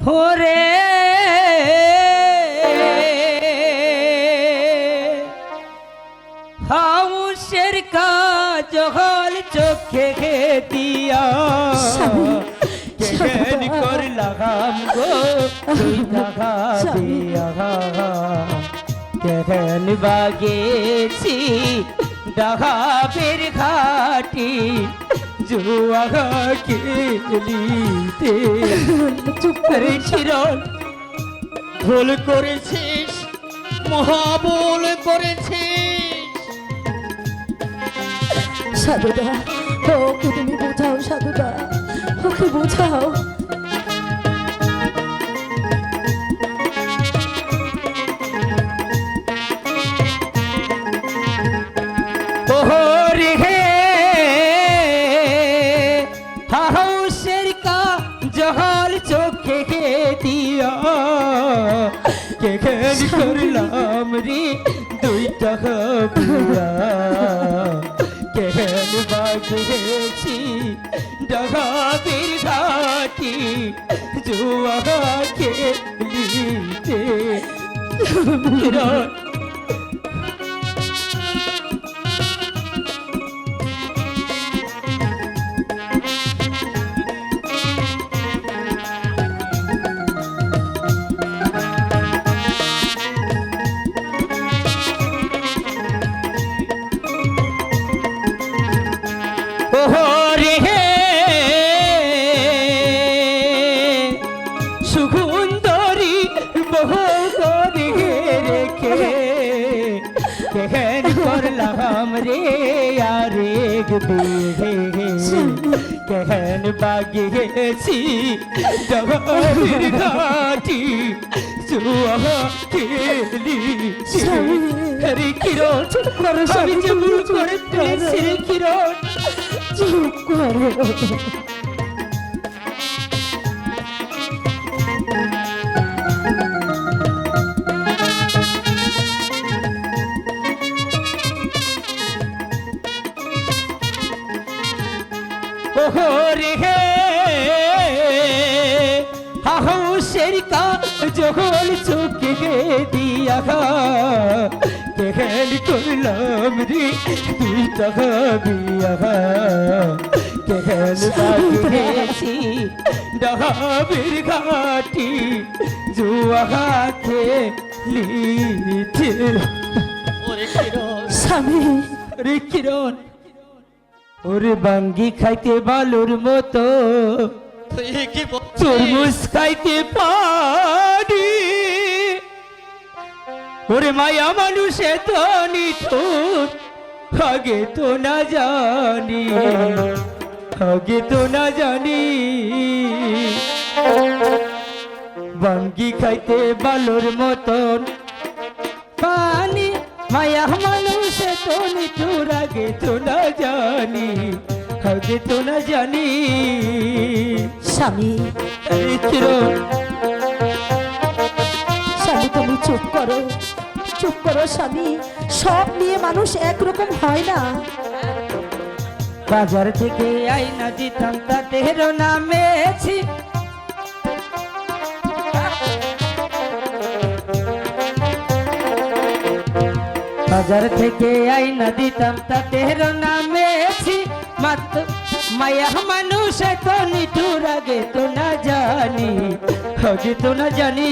ওরে হাউসের কাজ হল চোখে দিয়া কেন কর লাগাম গো? তুই লাগা। দিয়া। কেন বাগেছি? ডাহাবের ঘাটি। জুয়া খেলিতে চুপ আরে চিরন ভুল করেছিস মহাবল করেছিস সাধুদা তুমি বোঝাও, সাধুদা, ওকে বোঝাও। দিয়া কেখেন করলাম রে? দুইটা বিয়া কেহেন বাগেছি ডগাবির ঘাটি। জুয়া খেলিতে ওহরে হে। সুগুন্দরী বহু রেখে। কেহেন করলাম রে আরে বিহে কেহেন বাগেছি জগতের ঘাটি। হরে কিরণ করো, আমি স্বামী, যে তুমি ভুল চুপ করে কিরণ চুপ করো হে হাউসের জহল চোখে দিয়া কেহেন করলাম রে তুই টাকা বিয়া বাগেছি ডাহাবের ঘাটি জুয়া স্বামী। রে কিরণ ওরে বাঙ্গি খাইতে বালুর মতো তরমুজ খাইতে পারি। ওরে মায়া মানুষে তো নিঠুর আগে তো না জানি। আগে তো না জানি। বাঙ্গি খাইতে বালুর মতন। পানি মায়া মানুষে তো নিঠুর আগে তো না জানি। আগে তো না জানি। স্বামী। আরে স্বামী তুমি চুপ করো। চুপ করো স্বামী। সব নিয়ে মানুষ একরকম হয় না। বাজার থেকে আইনা দিতাম তাদের নামেছি বাজার থেকে আইনা দিতাম তাদের নামেছি মাত্র মায়া মানুষ তো নিঠুর আগে তো না জানি, আগে তো না জানি।